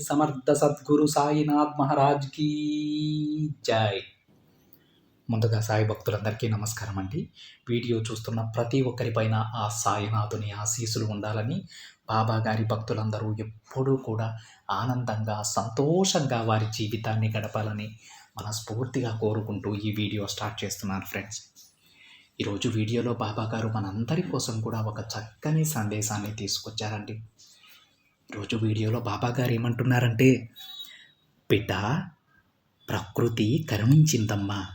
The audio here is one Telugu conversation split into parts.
సమర్థ సద్గురు సాయినాథ్ మహారాజ్ కీ జై. ముందుగా సాయి భక్తులందరికీ నమస్కారం అండి. వీడియో చూస్తున్న ప్రతి ఒక్కరిపైన ఆ సాయినాథుని ఆశీస్సులు ఉండాలని బాబా గారి భక్తులందరూ ఎప్పుడూ కూడా ఆనందంగా సంతోషంగా వారి జీవితాన్ని గడపాలని మనస్ఫూర్తిగా కోరుకుంటూ ఈ వీడియో స్టార్ట్ చేస్తున్నాను ఫ్రెండ్స్. ఈరోజు వీడియోలో బాబా గారు మనందరి కోసం కూడా ఒక చక్కని సందేశాన్ని తీసుకొచ్చారండి. రోజు వీడియోలో బాబా గారు ఏమంటున్నారంటే బిడ్డ ప్రకృతి కరుణించిందమ్మా.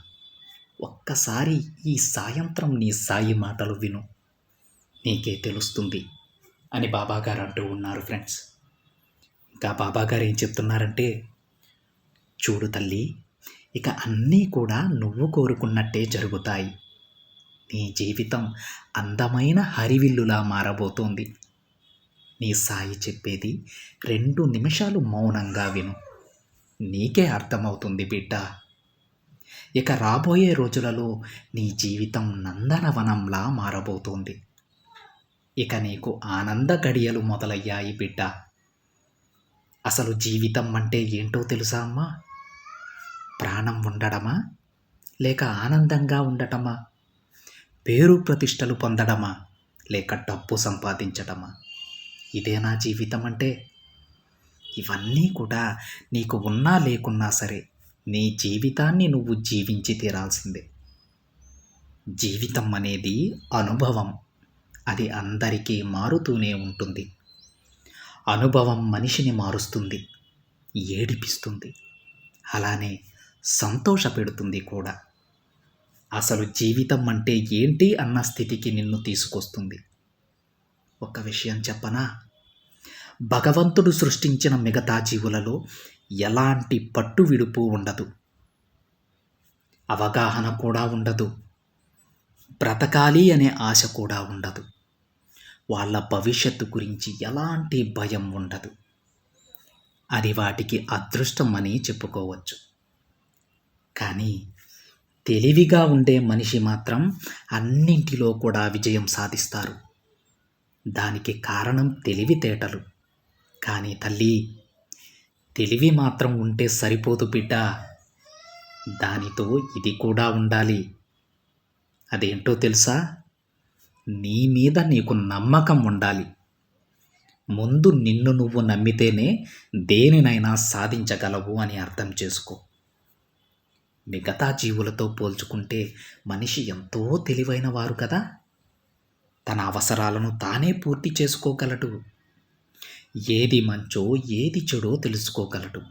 ఒక్కసారి ఈ సాయంత్రం నీ సాయి మాటలు విను. నీకే తెలుస్తుంది అని బాబా గారు అంటూ ఉన్నారు ఫ్రెండ్స్. ఇంకా బాబా గారు ఏం చెప్తున్నారంటే చూడు తల్లి ఇక అన్నీ కూడా నువ్వు కోరుకున్నట్టే జరుగుతాయి. నీ జీవితం అందమైన హరివిల్లులా మారబోతోంది. నీ సాయి చెప్పేది రెండు నిమిషాలు మౌనంగా విను. నీకే అర్థమవుతుంది బిడ్డ. ఇక రాబోయే రోజులలో నీ జీవితం నందనవనంలా మారబోతోంది. ఇక నీకు ఆనంద గడియలు మొదలయ్యాయి బిడ్డ. అసలు జీవితం అంటే ఏంటో తెలుసా అమ్మా? ప్రాణం ఉండడమా? లేక ఆనందంగా ఉండటమా? పేరు ప్రతిష్టలు పొందడమా? లేక డబ్బు ఇదే నా జీవితం అంటే ఇవన్నీ కూడా నీకు ఉన్నా లేకున్నా సరే నీ జీవితాన్ని నువ్వు జీవించి తీరాల్సిందే. జీవితం అనేది అనుభవం. అది అందరికీ మారుతూనే ఉంటుంది. అనుభవం మనిషిని మారుస్తుంది. ఏడిపిస్తుంది. అలానే సంతోషపెడుతుంది కూడా. అసలు జీవితం అంటే ఏంటి అన్న స్థితికి నిన్ను తీసుకొస్తుంది. ఒక విషయం చెప్పనా? భగవంతుడు సృష్టించిన మిగతా జీవులలో ఎలాంటి పట్టు విడుపు ఉండదు. అవగాహన కూడా ఉండదు. బ్రతకాలి అనే ఆశ కూడా ఉండదు. వాళ్ళ భవిష్యత్తు గురించి ఎలాంటి భయం ఉండదు. అది వాటికి అదృష్టం అని చెప్పుకోవచ్చు. కానీ తెలివిగా ఉండే మనిషి మాత్రం అన్నింటిలో కూడా విజయం సాధిస్తారు. దానికి కారణం తెలివితేటలు. కానీ తల్లి తెలివి మాత్రం ఉంటే సరిపోదు బిడ్డ. దానితో ఇది కూడా ఉండాలి. అదేంటో తెలుసా? నీ మీద నీకు నమ్మకం ఉండాలి. ముందు నిన్ను నువ్వు నమ్మితేనే దేనినైనా సాధించగలవు అని అర్థం చేసుకో. మిగతా జీవులతో పోల్చుకుంటే మనిషి ఎంతో తెలివైన వారు కదా? తన అవసరాలను తానే పూర్తి చేసుకోగలడు. ఏది మంచో ఏది చెడో తెలుసుకోగలడు.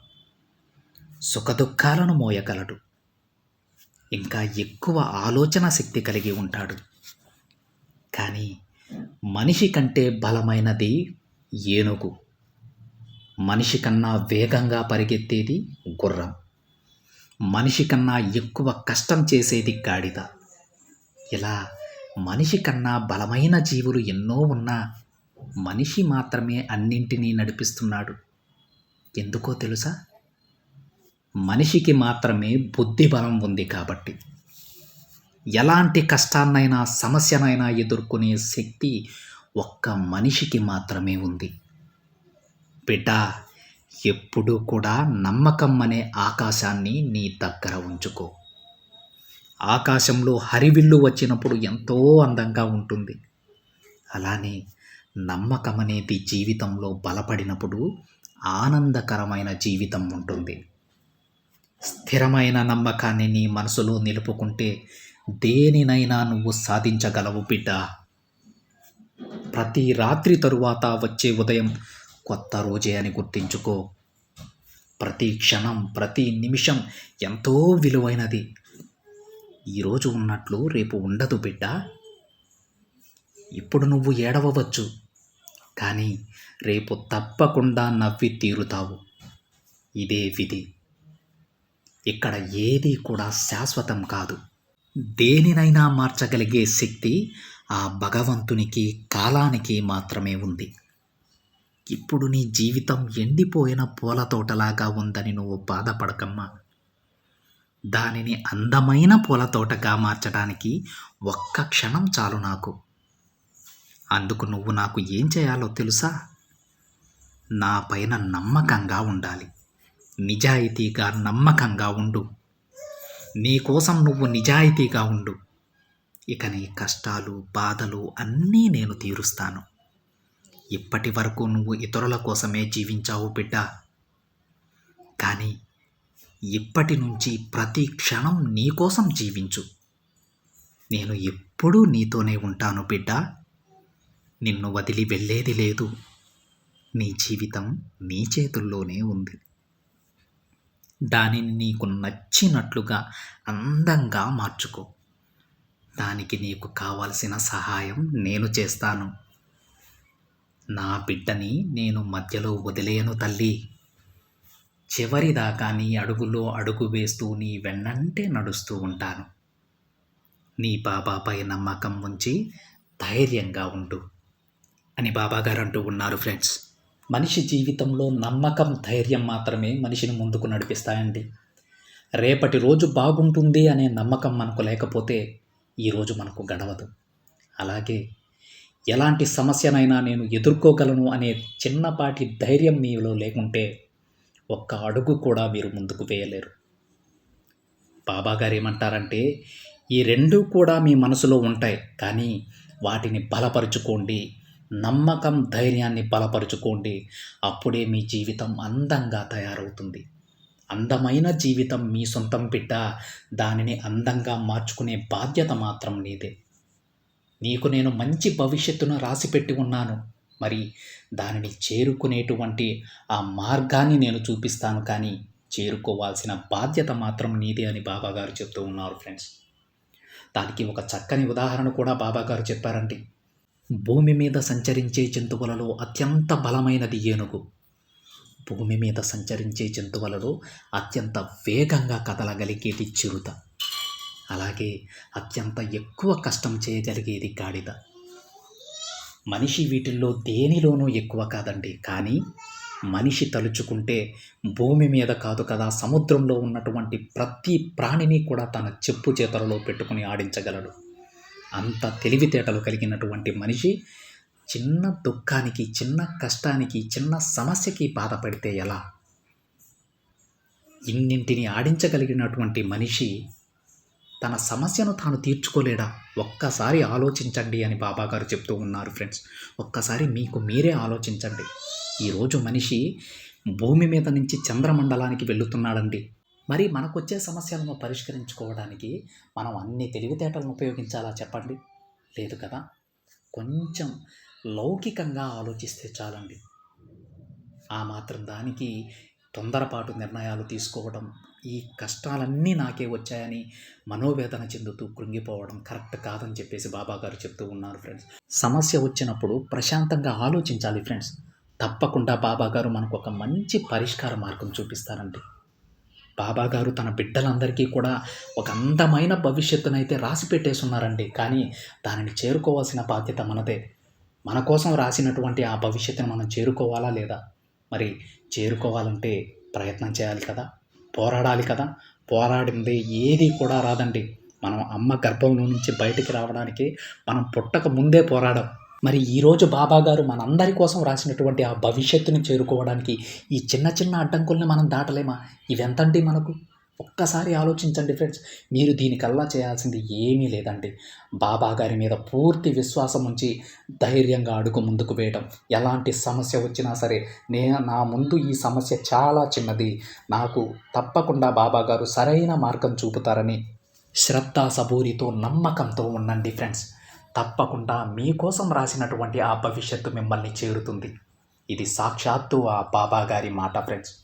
సుఖదుఖాలను మోయగలడు. ఇంకా ఎక్కువ ఆలోచన శక్తి కలిగి ఉంటాడు. కానీ మనిషి కంటే బలమైనది ఏనుగు. మనిషి కన్నా వేగంగా పరిగెత్తేది గుర్రం. మనిషి కన్నా ఎక్కువ కష్టం చేసేది గాడిద. ఇలా మనిషి కన్నా బలమైన జీవులు ఎన్నో ఉన్నా మనిషి మాత్రమే అన్నింటినీ నడిపిస్తున్నాడు. ఎందుకో తెలుసా? మనిషికి మాత్రమే బుద్ధి బలం ఉంది కాబట్టి. ఎలాంటి కష్టాన్నైనా సమస్యనైనా ఎదుర్కొనే శక్తి ఒక్క మనిషికి మాత్రమే ఉంది. బిడ్డ ఎప్పుడూ కూడా నమ్మకం అనే ఆకాశాన్ని నీ దగ్గర ఉంచుకో. ఆకాశంలో హరివిల్లు వచ్చినప్పుడు ఎంతో అందంగా ఉంటుంది. అలానే నమ్మకం అనేది జీవితంలో బలపడినప్పుడు ఆనందకరమైన జీవితం ఉంటుంది. స్థిరమైన నమ్మకాన్ని నీ మనసులో నిలుపుకుంటే దేనినైనా నువ్వు సాధించగలవు బిడ్డ. ప్రతి రాత్రి తరువాత వచ్చే ఉదయం కొత్త రోజే అని గుర్తించుకో. ప్రతి క్షణం ప్రతి నిమిషం ఎంతో విలువైనది. ఈరోజు ఉన్నట్లు రేపు ఉండదు బిడ్డ. ఇప్పుడు నువ్వు ఏడవవచ్చు కానీ రేపు తప్పకుండా నవ్వి తీరుతావు. ఇదే విధి. ఇక్కడ ఏది కూడా శాశ్వతం కాదు. దేనినైనా మార్చగలిగే శక్తి ఆ భగవంతునికి కాలానికి మాత్రమే ఉంది. ఇప్పుడు నీ జీవితం ఎండిపోయిన పూల తోటలాగా ఉందని నువ్వు బాధపడకమ్మా. దానిని అందమైన పూల తోటగా మార్చడానికి ఒక్క క్షణం చాలు నాకు. అందుకు నువ్వు నాకు ఏం చేయాలో తెలుసా? నా పైన నమ్మకంగా ఉండాలి. నిజాయితీగా నమ్మకంగా ఉండు. నీకోసం నువ్వు నిజాయితీగా ఉండు. ఇక నీ కష్టాలు బాధలు అన్నీ నేను తీరుస్తాను. ఇప్పటి వరకు నువ్వు ఇతరుల కోసమే జీవించావు బిడ్డ. కానీ ఇప్పటి నుంచి ప్రతి క్షణం నీ కోసం జీవించు. నేను ఎప్పుడూ నీతోనే ఉంటాను బిడ్డ. నిన్ను వదిలి వెళ్ళేది లేదు. నీ జీవితం నీ చేతుల్లోనే ఉంది. దానిని నీకు నచ్చినట్లుగా అందంగా మార్చుకో. దానికి నీకు కావలసిన సహాయం నేను చేస్తాను. నా బిడ్డని నేను మధ్యలో వదిలేను తల్లి. చివరిదాకా నీ అడుగులో అడుగు వేస్తూ నీ వెన్నంటే నడుస్తూ ఉంటాను. నీ బాబాపై నమ్మకం ఉంచి ధైర్యంగా ఉండు అని బాబాగారు అంటూ ఉన్నారు ఫ్రెండ్స్. మనిషి జీవితంలో నమ్మకం ధైర్యం మాత్రమే మనిషిని ముందుకు నడిపిస్తాయండి. రేపటి రోజు బాగుంటుంది అనే నమ్మకం మనకు లేకపోతే ఈరోజు మనకు గడవదు. అలాగే ఎలాంటి సమస్యనైనా నేను ఎదుర్కోగలను అనే చిన్నపాటి ధైర్యం మీలో లేకుంటే ఒక్క అడుగు కూడా మీరు ముందుకు వేయలేరు. బాబాగారు ఏమంటారంటే ఈ రెండూ కూడా మీ మనసులో ఉంటాయి కానీ వాటిని బలపరుచుకోండి నమ్మకం ధైర్యాన్ని బలపరుచుకోండి అప్పుడే మీ జీవితం అందంగా తయారవుతుంది. అందమైన జీవితం మీ సొంతం బిడ్డ దానిని అందంగా మార్చుకునే బాధ్యత మాత్రం నీదే. నీకు నేను మంచి భవిష్యత్తును రాసిపెట్టి ఉన్నాను. మరి దానిని చేరుకునేటువంటి ఆ మార్గాన్ని నేను చూపిస్తాను కానీ చేరుకోవాల్సిన బాధ్యత మాత్రం నీదే అని బాబాగారు చెప్తూ ఉన్నారు ఫ్రెండ్స్. దానికి ఒక చక్కని ఉదాహరణ కూడా బాబాగారు చెప్పారండి. భూమి మీద సంచరించే జంతువులలో అత్యంత బలమైనది ఏనుగు. భూమి మీద సంచరించే జంతువులలో అత్యంత వేగంగా కదలగలిగేది చిరుత. అలాగే అత్యంత ఎక్కువ కష్టం చేయగలిగేది గాడిద. మనిషి వీటిల్లో దేనిలోనూ ఎక్కువ కాదండి. కానీ మనిషి తలుచుకుంటే భూమి మీద కాదు కదా సముద్రంలో ఉన్నటువంటి ప్రతి ప్రాణిని కూడా తన చెప్పు చేతలలో పెట్టుకుని ఆడించగలడు. అంత తెలివితేటలు కలిగినటువంటి మనిషి చిన్న దుఃఖానికి చిన్న కష్టానికి చిన్న సమస్యకి బాధపడితే ఎలా? ఇన్నింటిని ఆడించగలిగినటువంటి మనిషి తన సమస్యను తాను తీర్చుకోలేడా? ఒక్కసారి ఆలోచించండి అని బాబాగారు చెప్తూ ఉన్నారు ఫ్రెండ్స్. ఒక్కసారి మీకు మీరే ఆలోచించండి. ఈరోజు మనిషి భూమి మీద నుంచి చంద్రమండలానికి వెళుతున్నాడండి. మరి మనకొచ్చే సమస్యలను పరిష్కరించుకోవడానికి మనం అన్ని తెలివితేటలను ఉపయోగించాలా చెప్పండి? లేదు కదా? కొంచెం లౌకికంగా ఆలోచిస్తే చాలండి. ఆ మాత్రం దానికి తొందరపాటు నిర్ణయాలు తీసుకోవడం ఈ కష్టాలన్నీ నాకే వచ్చాయని మనోవేదన చెందుతూ కృంగిపోవడం కరెక్ట్ కాదని చెప్పేసి బాబా గారు చెప్తూ ఉన్నారు ఫ్రెండ్స్. సమస్య వచ్చినప్పుడు ప్రశాంతంగా ఆలోచించాలి ఫ్రెండ్స్. తప్పకుండా బాబా గారు మనకు ఒక మంచి పరిష్కార మార్గం చూపిస్తారండి. బాబా గారు తన బిడ్డలందరికీ కూడా ఒక అందమైన భవిష్యత్తునైతే రాసి పెట్టేసున్నారండి. కానీ దానిని చేరుకోవాల్సిన బాధ్యత మనదే. మన కోసం రాసినటువంటి ఆ భవిష్యత్తును మనం చేరుకోవాలా లేదా? మరి చేరుకోవాలంటే ప్రయత్నం చేయాలి కదా పోరాడాలి కదా. పోరాడింది ఏది కూడా రాదండి. మనం అమ్మ గర్భంలో నుంచి బయటికి రావడానికి మనం పుట్టక ముందే పోరాడం. మరి ఈరోజు బాబా గారు మనందరి కోసం రాసినటువంటి ఆ భవిష్యత్తుని చేరుకోవడానికి ఈ చిన్న చిన్న అడ్డంకుల్ని మనం దాటలేమా? ఇవెంతండి మనకు? ఒక్కసారి ఆలోచించండి ఫ్రెండ్స్. మీరు దీనికల్లా చేయాల్సింది ఏమీ లేదండి. బాబా గారి మీద పూర్తి విశ్వాసం ఉంచి ధైర్యంగా అడుగు ముందుకు వేయడం ఎలాంటి సమస్య వచ్చినా సరే నేను నా ముందు ఈ సమస్య చాలా చిన్నది. నాకు తప్పకుండా బాబా గారు సరైన మార్గం చూపుతారని శ్రద్ధ సబూరితో నమ్మకంతో ఉండండి ఫ్రెండ్స్. తప్పకుండా మీకోసం రాసినటువంటి ఆ భవిష్యత్తు మిమ్మల్ని చేరుతుంది. ఇది సాక్షాత్తు ఆ బాబా గారి మాట ఫ్రెండ్స్.